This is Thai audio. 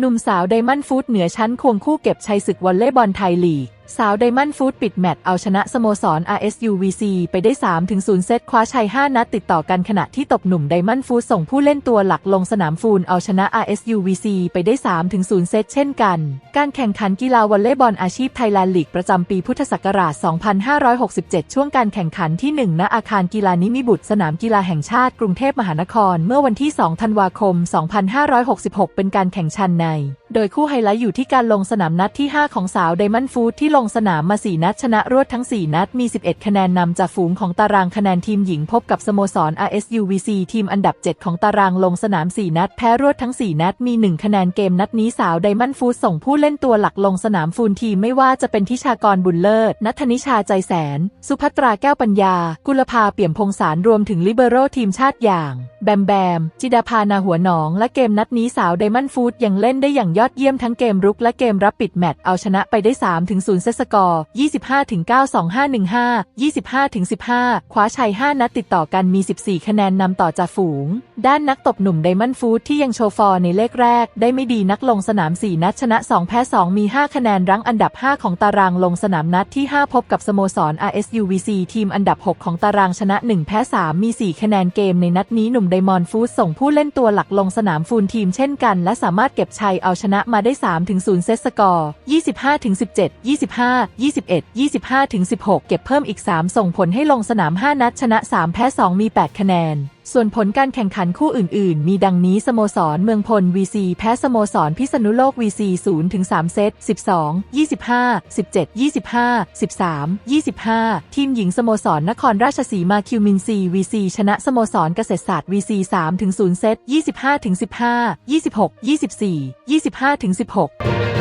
หนุ่มสาวไดมอนด์ฟูดเหนือชั้นควงคู่เก็บชัยศึกวอลเลย์บอลไทยลีก สาวไดมอนด์ฟูดปิดแมตช์เอาชนะสโมสร RSUVC ไปได้ 3-0 เซตคว้าชัย 5 นัดติดต่อกันขณะที่ตบหนุ่มไดมอนด์ฟูดส่งผู้เล่นตัวหลักลงสนามฟูลเอาชนะ RSUVC ไปได้ 3-0 เซตเช่นกัน การแข่งขันกีฬาวอลเลย์บอลอาชีพไทยแลนด์ลีกประจำปีพุทธศักราช 2567 ช่วงการแข่งขันที่ 1 ณ อาคารกีฬานิมิบุตร สนามกีฬาแห่งชาติกรุงเทพมหานคร เมื่อวันที่ 2 ธันวาคม 2566 เป็นการแข่งชันใน โดยคู่ไฮไลท์อยู่ที่การลงสนามนัดที่ 5 ของสาวไดมอนด์ฟูดที่ลงสนามมา 4 นัดชนะรวดทั้ง 4 นัดมี 11 คะแนนนำจากฝูงของตารางคะแนนทีมหญิงพบกับสโมสร RSUVC ทีมอันดับ 7 ของตารางลงสนาม 4 นัด แพ้รวดทั้ง 4 นัดมี 1 คะแนนเกมนัดนี้สาวไดมอนด์ฟูดส่งผู้เล่นตัวหลักลงสนามฟูลทีมไม่ว่าจะเป็นทิชากรบุญเลิศนัทนิชาใจแสน สุภัตราแก้วปัญญา กุลภาเปี่ยมพงสารรวมถึงลิเบโรทีมชาติอย่าง แบมแบมจิดาภานาหัวหนอง และเกมนัดนี้สาวไดมอนด์ฟูดยังเล่นได้อย่างยอดเยี่ยมทั้งเกมรุกและเกมรับปิดแมตช์เอาชนะไปได้ 3 ถึง 0 เซตสกอร์ 25 ถึง 9 2 5 1 5 25 ถึง 15 คว้าชัย 5 นัดติดต่อกันมี 14 คะแนนนำต่อจากฝูง ด้านนักตบหนุ่มไดมอนด์ฟูดที่ยังโชว์ฟอร์ในเลขแรก ได้ไม่ดีนักลงสนาม 4 นัดชนะ 2 แพ้ 2 มี 5 คะแนนรั้งอันดับ 5 ของตารางลงสนามนัดที่ 5 พบกับสโมสร RSUVC ทีมอันดับ 6 ของตารางชนะ 1 แพ้ 3 มี 4 คะแนนเกมในนัดนี้หนุ่มไดมอนด์ฟูดส่งผู้เล่นตัวหลักลงสนามฟูลทีมเช่นกัน และสามารถเก็บชัยเอาชนะนะมาได้3ถึง0เซตสกอร์ 25ถึง17 25 21 25ถึง16 เก็บเพิ่มอีก 3 ส่งผลให้ลงสนาม 5 นัดชนะ 3 แพ้ 2 มี 8 คะแนน ส่วนผลการแข่งขันคู่อื่นๆ มีดังนี้สโมสรเมืองพล VC แพ้สโมสรพิษณุโลก VC 0ถึง3เซต 12 25 17 25 13 25 ทีมหญิงสโมสรนครราชสีมาคิวมินซี VC ชนะสโมสรเกษตรศาสตร์ VC 3ถึง0เซต 25ถึง15 26 24 25ถึง16